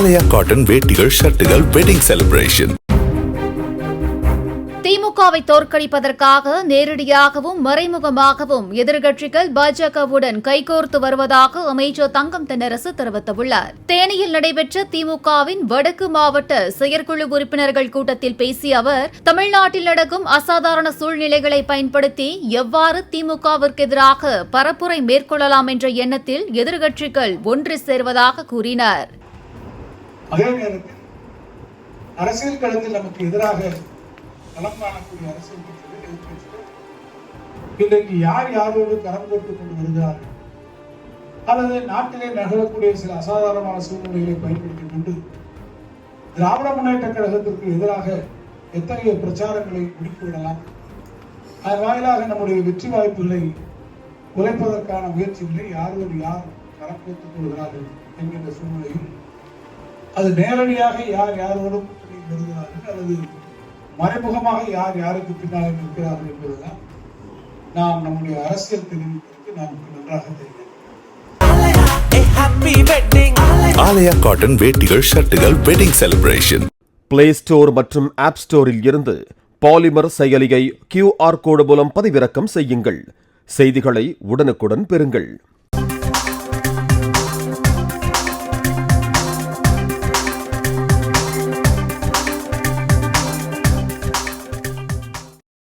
ஆலயா cotton வேட்டிகள் ஷர்ட்டுகள் wedding celebration திமுகவை தோற்கடிப்பதற்காக நேரடியாகவும் மறைமுகமாகவும் எதிர்க்கட்சிகள் பாஜகவுடன் கைகோர்த்து வருவதாக அமைச்சர் தங்கம் தென்னரசு தெரிவித்துள்ளார். தேனியில் நடைபெற்ற திமுகவின் வடக்கு மாவட்ட செயற்குழு உறுப்பினர்கள் கூட்டத்தில் பேசிய அவர் தமிழ்நாட்டில் நடக்கும் அசாதாரண சூழ்நிலைகளை பயன்படுத்தி எவ்வாறு திமுகவிற்கு எதிராக பரப்புரை மேற்கொள்ளலாம் என்ற எண்ணத்தில் எதிர்க்கட்சிகள் ஒன்று சேர்வதாக கூறினார். அதே நேரத்தில் அரசியல் களத்தில் நமக்கு எதிராக களம் காணக்கூடிய அரசியல் கட்சிகள் எதிர்கட்சிகள் இன்றைக்கு யார் யாரோடு கரம் கோர்த்துக் கொண்டு வருகிறார்கள்? அல்லது நாட்டிலே நகரக்கூடிய சில அசாதாரணமான சூழ்நிலைகளை பயன்படுத்திக் கொண்டு திராவிட முன்னேற்ற கழகத்திற்கு எதிராக எத்தகைய பிரச்சாரங்களை முடுக்கிவிடலாம் அதன் வாயிலாக நம்முடைய வெற்றி வாய்ப்புகளை குறைப்பதற்கான முயற்சிகளை யாரோடு யார் கரம் கோர்த்துக் கொள்கிறார்கள் என்கின்ற சூழ்நிலையில் அது நேரடியாக யார் யாரோடும் கூட்டணி வருகிறார்கள் அல்லது மறைமுகமாக யார் யாருக்கு பின்னால் நிற்கிறார்கள் என்பதுதான் நாம் நம்முடைய அரசியல் தெரிவிப்பதற்கு நமக்கு நன்றாக தெரியும். ஆலயா காட்டன் வேட்டிகள் ஷர்ட்டுகள் வெட்டிங் செலிப்ரேஷன் பிளே ஸ்டோர் மற்றும் ஆப் ஸ்டோரில் இருந்து பாலிமர் செயலியை கியூஆர் கோடு மூலம் பதிவிறக்கம் செய்யுங்கள். செய்திகளை உடனுக்குடன் பெறுங்கள்.